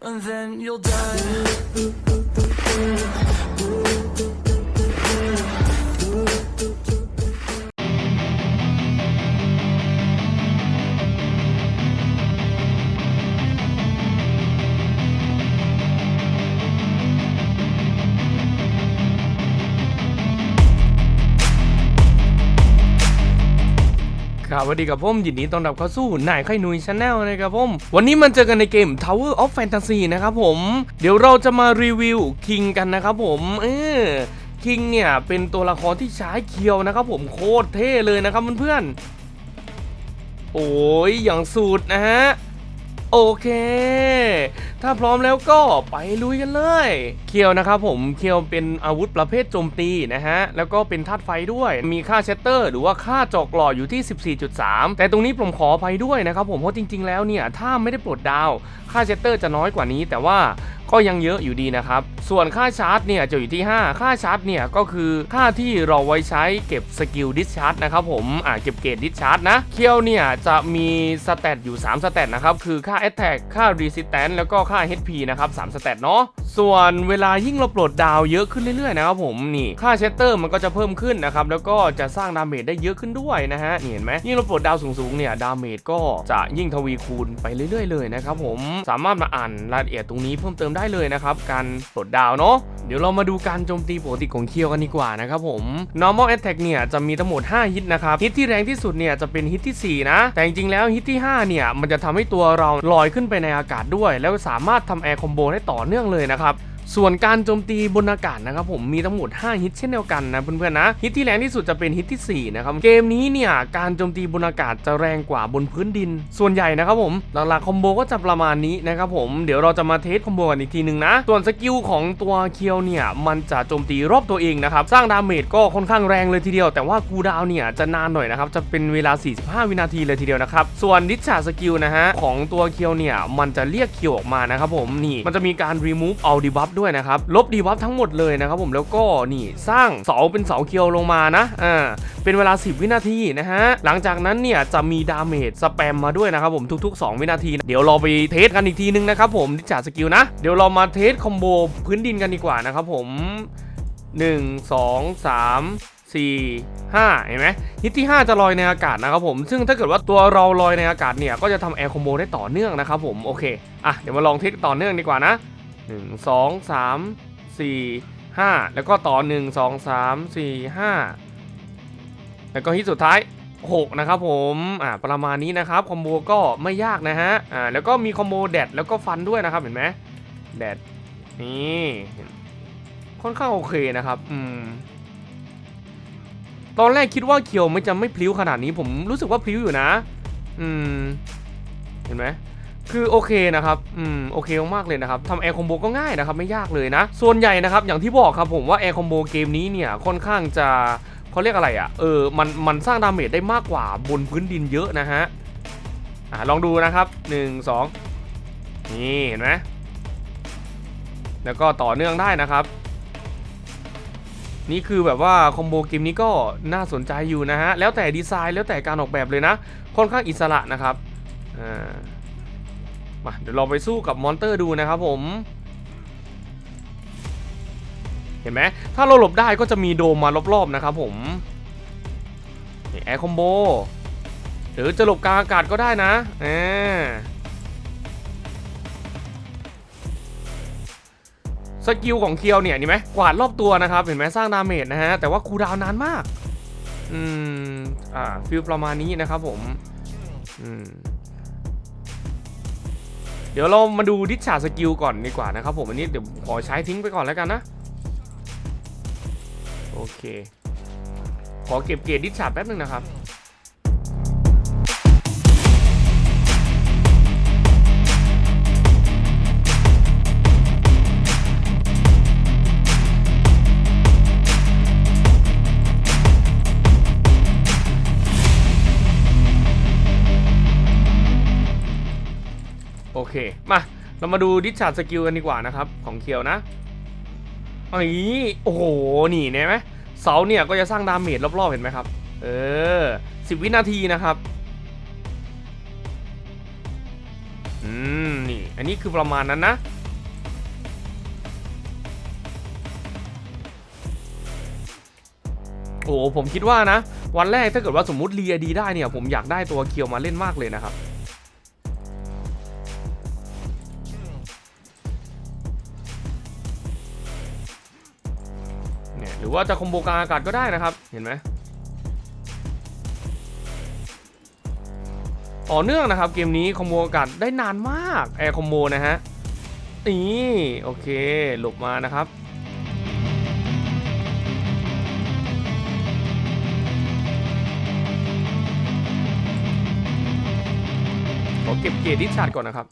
and then you'll die. ครับสวัสดีกับผมยินดีต้อนรับเข้าสู่นายไข่นุยชาแนลนะครับผม วันนี้มันเจอกันในเกม Tower of Fantasy นะครับผม เดี๋ยวเราจะมารีวิวคิงกันนะครับผมเออคิงเนี่ย เป็นตัวละครที่ใช้เคียวนะครับผมโคตรเท่เลยนะครับเพื่อนๆโอ้ยอย่างสุดนะฮะ โอเค ถ้าพร้อมแล้วก็ไปลุยกันเลย เคียวนะครับผมเคียวเป็นอาวุธประเภทโจมตีนะฮะ แล้วก็เป็นธาตุไฟด้วย มีค่าเชตเตอร์ หรือว่าค่าจอกหล่ออยู่ที่ 14.3 แต่ตรงนี้ผมขออภัยด้วยนะครับผมเพราะจริง ๆ แล้วเนี่ย ถ้าไม่ได้ปลดดาว ค่าเชตเตอร์จะน้อยกว่านี้ แต่ว่า ก็ยังเยอะอยู่ดีนะครับ ส่วนค่าชาร์จเนี่ยจะอยู่ที่ 5 ค่าชาร์จเนี่ยก็คือค่าที่เราไว้ใช้เก็บสกิลดิสชาร์จนะครับผมอ่าเก็บเกรดดิสชาร์จนะเคียวเนี่ยจะมีสเตตอยู่ 3 สเตตนะครับ คือค่า Attack ค่า Resistance แล้วก็ค่า HP นะครับ3สเตตเนาะส่วนเวลายิ่งเราปลดดาวเยอะขึ้นเรื่อยๆนะครับผมนี่ค่าเชตเตอร์มันก็จะเพิ่มขึ้นนะครับแล้วก็จะสร้างดาเมจได้เยอะขึ้นด้วยนะฮะเห็นไหมยิ่งเราปลดดาวสูงๆเนี่ยดาเมจก็จะยิ่งทวีคูณไปเรื่อยๆเลยนะครับผมสามารถมาอ่านรายละเอียดตรงนี้เพิ่มเติมได้เลยนะครับ การปลดดาวเนาะเดี๋ยวเรามาดูการโจมตีปกติของเคียวกันดีกว่านะครับผม normal attack เนี่ยจะมีทั้งหมด 5 ฮิตนะครับ ฮิตที่แรงที่สุดเนี่ยจะเป็นฮิตที่ 4 นะ แต่จริงๆแล้วฮิตที่ 5 เนี่ย มันจะทำให้ตัวเราลอยขึ้นไปในอากาศด้วย แล้วสามารถทำแอร์คอมโบได้ต่อเนื่องเลยนะครับ ส่วนการโจมตีบนอากาศนะครับผมมีทั้งหมด 5 ฮิตเช่นเดียวกันนะเพื่อนๆนะฮิตที่แรงที่สุดจะเป็นฮิตที่ 4 นะครับ เกมนี้เนี่ยการโจมตีบนอากาศจะแรงกว่าบนพื้นดิน ส่วนใหญ่นะครับผมหลักๆคอมโบก็จะประมาณนี้นะครับผมเดี๋ยวเราจะมาเทสคอมโบกันอีกทีหนึ่งนะ ส่วนสกิลของตัวเคียวเนี่ยมันจะโจมตีรอบตัวเองนะครับสร้างดาเมจก็ค่อนข้างแรงเลยทีเดียว แต่ว่าคูดาวเนี่ยจะนานหน่อยนะครับจะเป็นเวลา 45 วินาทีเลยทีเดียวนะครับส่วนดิชาสกิลนะฮะของตัวเคียวเนี่ยมันจะเรียกเคียวออกมานะครับผมนี่มันจะมีการ remove all debuff ด้วยนะครับลบ debuff ทั้งหมดเลยนะครับผมแล้วก็นี่สร้างเสาเป็นเสาเคียวลงมานะอ่าเป็นเวลา 10 วินาทีนะฮะหลังจากนั้นเนี่ยจะมีดาเมจสแปมมาด้วยนะครับผมทุก ๆ 2 วินาที เดี๋ยวเราไปเทสกันอีกทีนึงนะครับผมดิชาสกิลนะเดี๋ยวเรามาเทสคอมโบพื้นดินกันดีกว่านะครับผม 1 2 3 4 5เห็นไหมฮิตที่ 5 จะลอยในอากาศนะครับผม ซึ่งถ้าเกิดว่าตัวเราลอยในอากาศเนี่ย ก็จะทำแอร์คอมโบได้ต่อเนื่องนะครับผม โอเค อะ เดี๋ยวมาลองเทสต่อเนื่องดีกว่านะ 1 2 3 4 5 แล้วก็ต่อ 1 2 3 4 5 แล้วก็ฮิตสุดท้าย 6 นะครับผมอ่าประมาณนี้นะครับ คอมโบก็ไม่ยากนะฮะอ่าแล้วก็มีคอมโบแดดแล้วก็ฟันด้วยนะครับเห็นไหมแดดนี่ค่อนข้างโอเคนะครับอืมตอนแรกคิดว่าเคียวไม่จะไม่พลิ้วขนาดนี้ผมรู้สึกว่าพลิ้วอยู่นะ อืม เห็นไหม คือโอเคนะครับ อืม โอเคมากๆเลยนะครับทำแอร์คอมโบก็ง่ายนะครับ ไม่ยากเลยนะ ส่วนใหญ่นะครับ อย่างที่บอกครับผมว่าแอร์คอมโบเกมนี้เนี่ยค่อนข้างจะเขาเรียกอะไรอะ่ะ เออ มัน มันสร้างดาเมจได้มากกว่าบนพื้นดินเยอะนะฮะ อ่าลองดูนะครับ 1 2 นี่เห็นไหมแล้วก็ต่อเนื่องได้นะครับ นี่คือแบบว่าคอมโบเกมนี้ก็น่าสนใจอยู่นะฮะ แล้วแต่ดีไซน์แล้วแต่การออกแบบเลยนะ ค่อนข้างอิสระนะครับ อ่า มาเดี๋ยวเราไปสู้กับมอนเตอร์ดูนะครับผม เห็นไหมถ้าเราหลบได้ก็จะมีโดมมารอบๆนะครับผมแอร์คอมโบหรือจะหลบกลางอากาศก็ได้นะอ่าสกิลของเคียวเนี่ยนี่ไหมกวาดรอบตัวนะครับ เห็นไหมสร้างดาเมจนะฮะ แต่ว่าคูดาวน์นานมาก อืม อ่าฟิลประมาณนี้นะครับผม อืม เดี๋ยวเรามาดูดิชาสกิลก่อนดีกว่านะครับผมอันนี้เดี๋ยวขอใช้ทิ้งไปก่อนแล้วกันนะ โอเค ขอเก็บเกรดดิชาแป๊บนึงนะครับ มาเรามาดูดิชาร์ดสกิลกันดีกว่านะครับ ของเคียวนะอ้โอ้โหนี่เห็นไหมเสาเนี่ยก็จะสร้างดาเมจรอบๆเห็นไหมครับ เออสิบวินาทีนะครับอืมนี่อันนี้คือประมาณนั้นนะโอ้โหผมคิดว่านะ วันแรกถ้าเกิดว่าสมมุติเรียดีได้เนี่ย ผมอยากได้ตัวเคียวมาเล่นมากเลยนะครับ หรือว่าจะคอมโบกลางอากาศก็ได้นะครับ เห็นไหมต่อเนื่องนะครับ เกมนี้คอมโบอากาศได้นานมากแอร์คอมโบนะฮะนี่โอเค หลบมานะครับขอเก็บเกียร์ดิชาร์ดก่อนนะครับ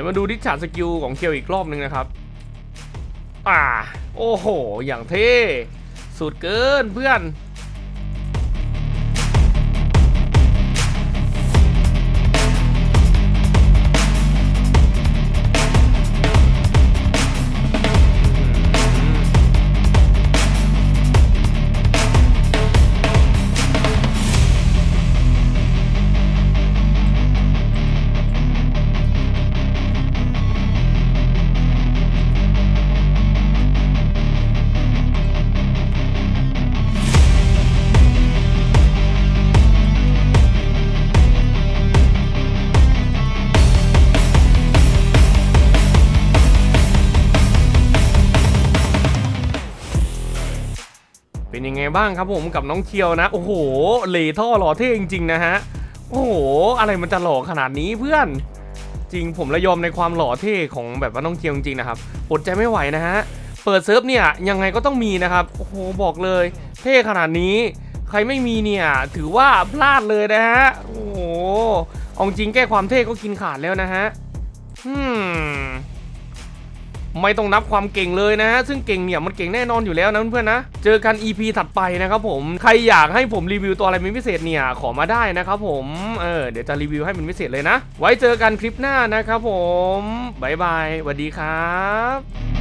ดี๋ยวมาดูดิชาร์ดสกิลของเคียวอีกรอบหนึ่งนะครับ อ่า โอ้โห อย่างเท่ สุดเกินเพื่อน ไงบ้างครับผมกับน้องเคียวนะ โอ้โหเลท่อหล่อเท่จริงๆนะฮะโอ้โหอะไรมันจะหล่อขนาดนี้เพื่อนจริงผมระยอมในความหล่อเท่ของแบบว่าน้องเคียวจริงๆนะครับอดใจไม่ไหวนะฮะเปิดเซิร์ฟเนี่ยยังไงก็ต้องมีนะครับโอ้โหบอกเลย เท่ขนาดนี้ ใครไม่มีเนี่ยถือว่าพลาดเลยนะฮะโอ้โหเอาจริงแก้ความเท่ก็กินขาดแล้วนะฮะอืม ไม่ต้องนับความเก่งเลยนะฮะซึ่งเก่งเนี่ยมันเก่งแน่นอนอยู่แล้วนะเพื่อนๆนะ เจอกัน EP ถัดไปนะครับผม ใครอยากให้ผมรีวิวตัวอะไรเป็นพิเศษเนี่ยขอมาได้นะครับผม เออเดี๋ยวจะรีวิวให้เป็นพิเศษเลยนะ ไว้เจอกันคลิปหน้านะครับผม บ๊ายบายสวัสดีครับ